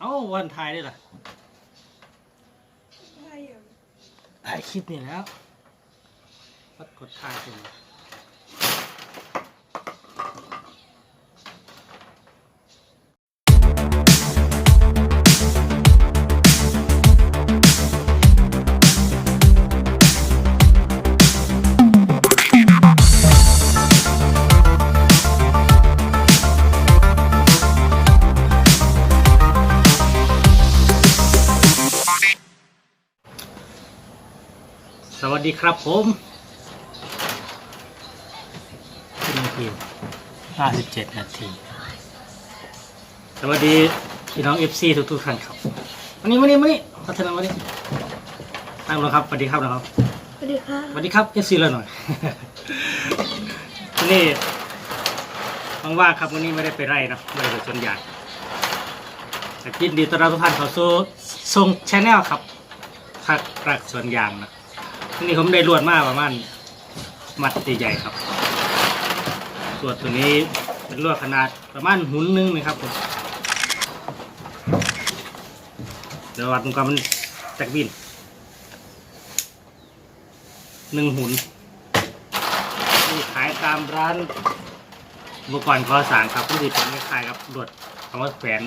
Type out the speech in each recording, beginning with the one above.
เอ้าวันถ่ายได้ล่ะอะไรอะถ่ายคลิปนี่แล้วกดกดถ่ายเป็น วัสดีครับผมที่นาทีห้าสิบเจ็ดนาที สวัสดีพี่น้องเอฟซีทุกทุกๆท่านครับวันนี้วันนี้วันนี้พัฒนาวันนี้ตั้งลงครับสวัสดีครับนะครับสวัสดีค่ะสวัสดีครับเอฟซีเลยหน่อย วันนี้ว่างๆครับวันนี้ไม่ได้ไปไร่นะไม่ได้ไปชนยางแต่ยินดีต้อนรับทุกท่านเข้าสู่ทรงชแนลครับทักรักสวนยางนะวั นนี้ผมได้รวดมากประมาณมัดใหญ่ๆครับส่วนตัวนี้เป็นลวดขนาดประมาณหุ่นหนึงนะครับผมเดี๋ยววัดตรงกลางมันแตกบินหนึ่งหุ่นที่ขายตามร้านอุปกรณ์ก่อสร้างครับที่เป็นคล้ายๆกับรวดคำว่าแขวน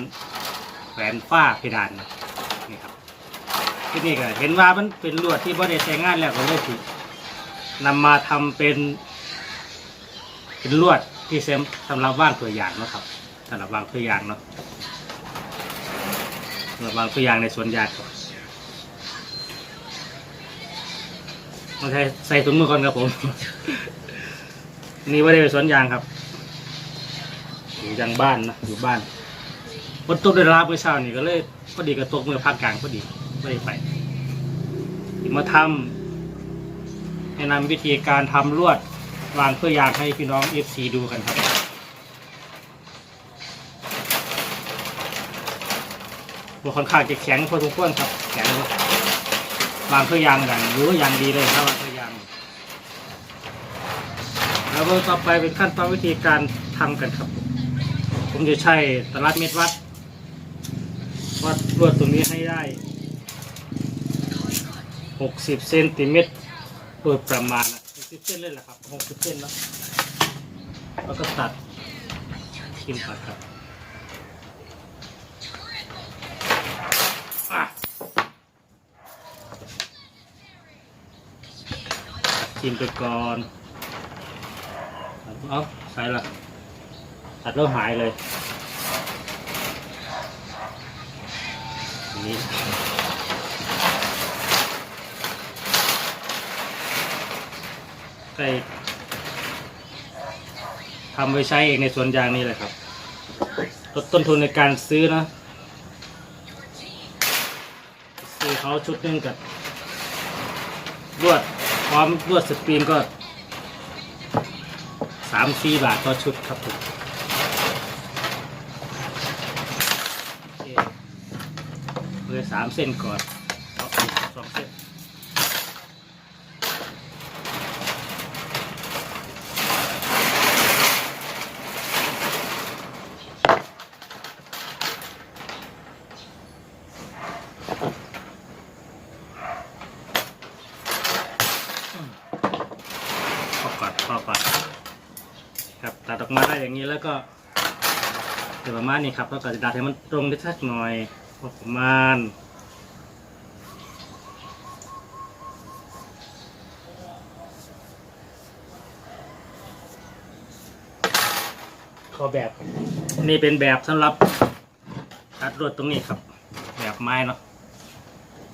แขวนฝ้าเพดานนะ ที่นี่ก็เห็นว่ามันเป็นลวดที่บ่ได้ใช้งานแล้วก็เลยสินำมาทำเป็น เป็นลวดที่เซมสำหรับว่างตัวอย่างเนาะครับสำหรับวางตัวอย่างเนาะสำหรับวางตัวอย่างในสวนยางครับมาใส่ใส่ถุงมือก่อนครับผม นี่ไม่ได้ไปสวนยางครับอยู่ยังบ้านนะอยู่บ้านฝนตกได้รับเมื่อเช้านี่ก็เลยพอดีกับตกเมื่อภาคกลางพอดี ไม่ได้ไปมาทำแนะนำวิธีการทำลวดวางเพื่อยางให้พี่น้องเอฟซีดูกันครับ ตัวค่อนข้างจะแข็งพอสมควรครับ แข็งวางเพื่อยางกันหรือว่ายางดีเลยถ้าวางเพื่อยาง แล้วก็ต่อไปเป็นขั้นตอนวิธีการทำกันครับ ผมจะใช้ตลับเม็ดวัด วัดลวดตรงนี้ให้ได้ 60เซนติเมตรโดยประมาณนะ60เส้นเลยแหละครับ60เส้นเนาะแล้วก็ตัดทิมตัดครับอะชิมไปก่อนเอาใส่ละตัดแล้วหายเลยอัน นี้ทำไว้ใช้เองในสวนยางนี่แหละครับลดต้นทุนในการซื้อนะ ซื้อเขาชุดนึงกับลวดพร้อมลวดสปริงก็สามสี่บาทต่อชุดครับผมเลยสามเส้นก่อนสองเส้น ก่อนพอก่อนครับตัดออกมาได้อย่างนี้แล้วก็เดี๋ยวประมาณนี้ครับแล้วก็จะดัดให้มันตรงได้สักหน่อยพอประมาณขอแบบนี่เป็นแบบสำหรับตัดรวดตรงนี้ครับ แบบไม้เนาะ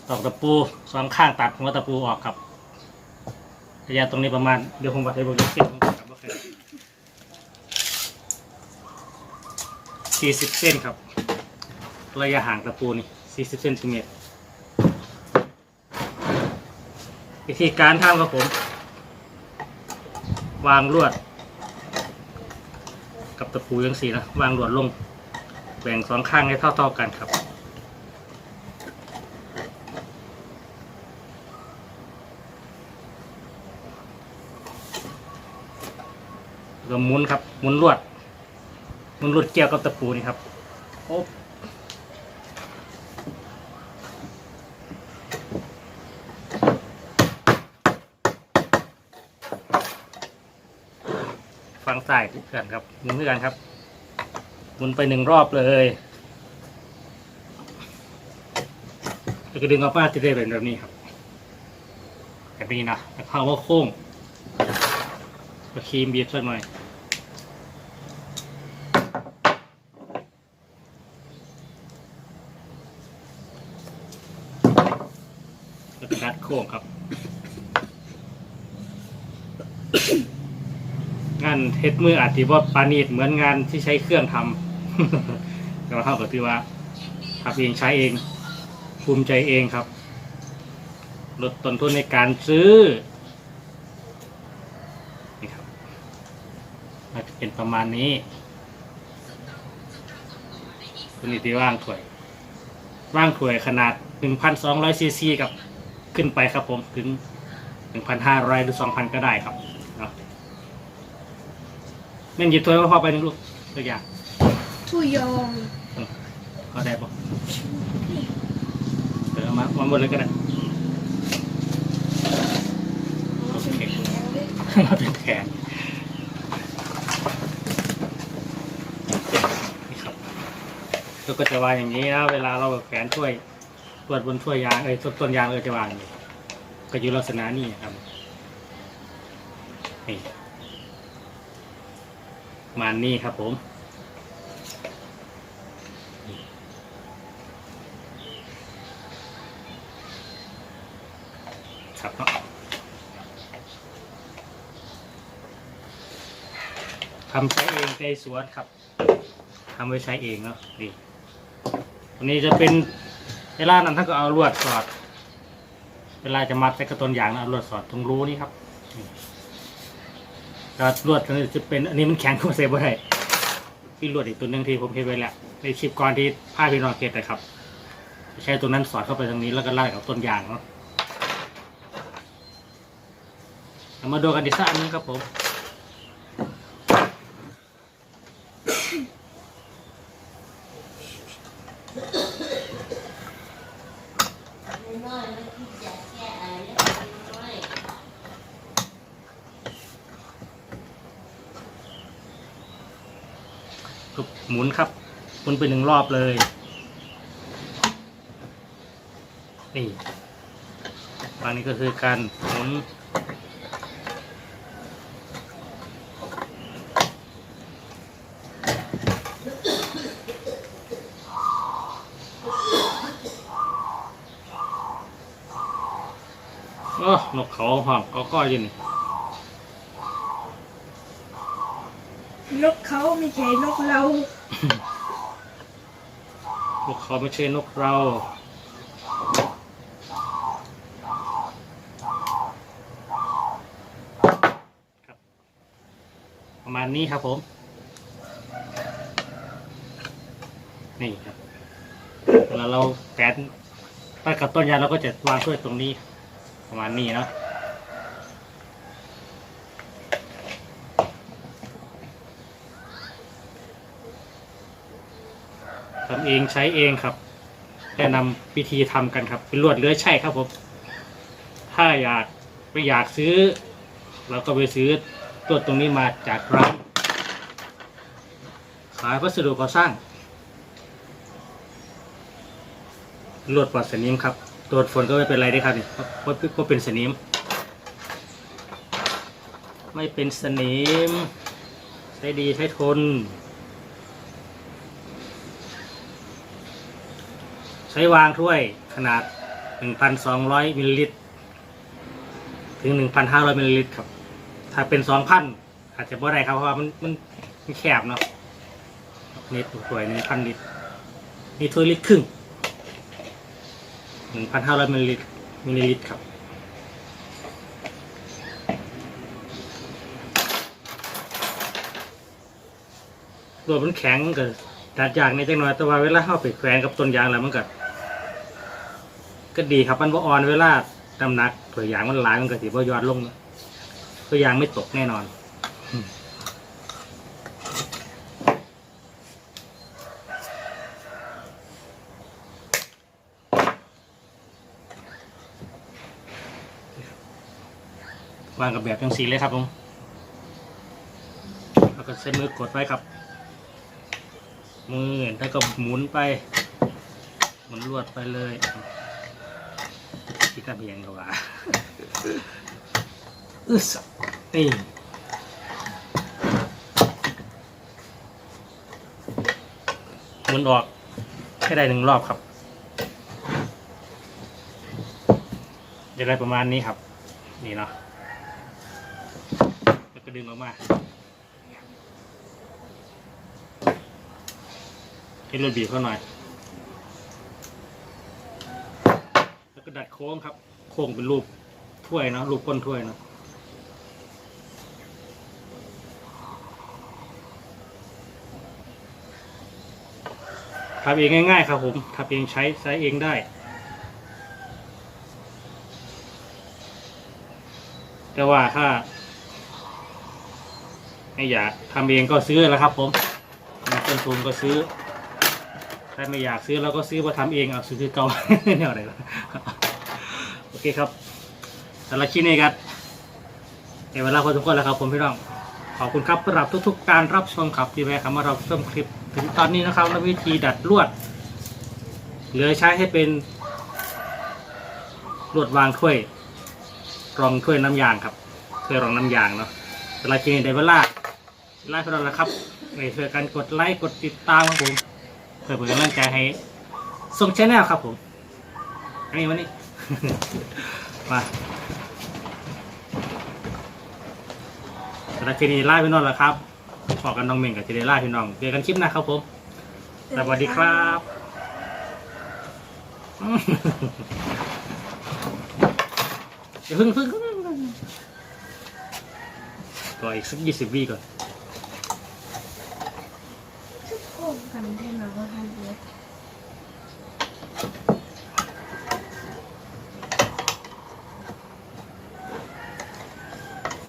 ตอกตะปูสองข้างตัดหัวตะปูออกครับ ระยะตรงนี้ประมาณเดี๋ยวผมวัดให้ผมยกเส้นผมครับว่าสี่สิบเส้นครับ ระยะห่างตะปูนี่สี่สิบเซนติเมตรวิธีการทำครับผม วางลวด กับตะปูยังสีนะ วางลวดลง แบ่งสองข้างให้เท่าๆกันครับ ก็หมุนครับหมุนลวดหมุนลวดเกี่ยวกับตะปูนี่ครับโอ้ฟังใส่ายกันครับหมุนด้วยกันครับหมุนไปหนึ่งรอบเลยแล้วก็ดึงออกมาติดได้แบบนี้ครับแบบนี้นะแล้วเข้าว่าโค้งก็ครีมเบียดสักหน่อย ค้งครับ งานเฮ็ดมืออาจจะว่าปานีตเหมือนงานที่ใช้เครื่องทำแต่ว่าเท่ากับที่ว่าทำเองใช้เองภูมิใจเองครับ ลดต้นทุนในการซื้อนี่ครับจะเป็นประมาณนี้ตัวนี้ที่ว่างถ้วย ว่างถ้วยขนาด 1,200ซีซีกับ ขึ้นไปครับผมถึง 1,500 หรือ 2,000 ก็ได้ครับเนาะแม่นหยิบถ้วยมาพอไปหนึ่งลูกตัวอย่างทุยองก็ได้ปะเดี๋ยวเอามามาหมดเลยก็ได้โอเคมาเป็นแขนนี่ครับแล้วก็จะวางอย่างนี้นะเวลาเราแขวนถ้วยตร วจบนถ้วยยางเอ้ยต้นต้นยางเราจะวางอย่ก็อยู่ลักษณะนี้ครับนี่มาณนี้ครับผมครับเนาะทำใช้เองในสวนครับทำไว้ใช้เองเนาะดีวันนี้จะเป็น เวลานั้นท่านก็เอาลวดสอด เวลาจะมัดใส่กระต้นยางนะเอาลวดสอดตรงรูนี่ครับก็ลวดตัวนี้จะเป็นอันนี้มันแข็งขึ้นมาเซฟไว้ที่ลวดอีกตัวหนึ่งที่ผมเห็นไว้แล้วในคลิปก่อนที่ผ้าพี่นองเกตนะครับ ใช้ตัวนั้นสอดเข้าไปตรงนี้แล้วก็ไล่กับต้นยางเนาะมาดูกันอีสักอันนึงครับผม หมุนครับ หมุ นไปหนึ่งรอบเลย นี่วางนี้ก็คือการหมุนโอ้นกเขาห้องก็ก็อยินนกเขาไม่ใช่นกเราน กเขาไม่ใช่นกเราครับประมาณนี้ครับผม นี่ครับเวลาเราแฝนตัดกับต้นยางเราก็จะวางช่วยตรงนี้ ประมาณนี้เนาะ เองใช้เองครับแนะนำวิธีทำกันครับ เป็นลวดเลื้อยใช่ครับผม ถ้าอยากไปอยากซื้อ เราก็ไปซื้อตัวตรงนี้มาจากร้านขายวัสดุก่อสร้างลวดปลอดสนิมครับตัวฝนก็ไม่เป็นไรได้ครับนี่เพราะเพราะเพราะเป็นสนิม ไม่เป็นสนิมใช้ดีใช้ทน ใช้วางถ้วยขนาด 1,200มิลลิลิตรถึง 1,500มิลลิลิตรครับ ถ้าเป็น 2,000 อาจจะบ่ได้ครับ เพราะว่ามันมันมันแคบเนาะเน็ตถ้วย1,000ลิตรนี่ถ้วยลิตรครึ่ง 1,500มิลลิลิตรมิลลิลิตรครับตัวมันแข็งก็ตัดยางในจังหน่อยแต่ว่าเวลาเข้าไปแขวนกับต้นยางแล้วมันก็ ก็ดีครับมันว่าอ่อนเวลาน้ำหนักตัวยางมันหลายมันก็ถือว่าย้อนลงนะตัวยางไม่ตกแน่นอนวางกับแบบจังสีเลยครับผมแล้วก็ใช้มือกดไว้ครับ มือแล้วก็หมุนไป หมุนลวดไปเลย ที่กระเบียงก็ว่าอึสนี่หมุนออกให้ได้หนึ่งรอบครับจะได้ประมาณนี้ครับ นี่เนาะแล้วก็ดึงออกมาให้รถบีบเข้าหน่อย แล้วก็ดัดโค้งครับ โค้งเป็นรูปถ้วยนะรูปก้นถ้วยนะทำเองง่าย ๆ ครับผมทำเองใช้ใช้เองได้แต่ว่าถ้าไม่อยากทำเองก็ซื้อแล้วครับ ผมมีต้นทุนก็ซื้อ ถ้าไม่อยากซื้อเราก็ซื้อมาทำเองเอาซื้อคือเก่าเนี่ยอะไรวะ โอเคครับสำหรับคลิปนี้ครับในเวลาพอสมควรแล้วครับผมพี่น้อง ขอบคุณครับสำหรับทุกๆ การรับชมครับที่แวะเข้ามารับชมคลิป ถึงตอนนี้นะครับและวิธีดัดลวด เหลือใช้ให้เป็นลวดวางถ้วย รองถ้วยน้ำยางครับถ้วยรองน้ำยางเนาะสำหรับคลิปนี้ได้เวลาไลฟ์เราแล้วครับในช่วยกันกดไลค์กดติดตามครับผมเพื่อเป็นกำลังใจให้ส่งชแนลครับผมอันนี้วันนี้ มาสำหรับคลิปนี้ไล่พี่น้องแล้วครับขอกันน้องเม่งกับเจเดล่าพี่น้องเจอกันคลิปหน้าครับผม สวัสดีครับอืมอย่าเพึ่งพึ่งต่ออีกสักยี่สิบวิก่อน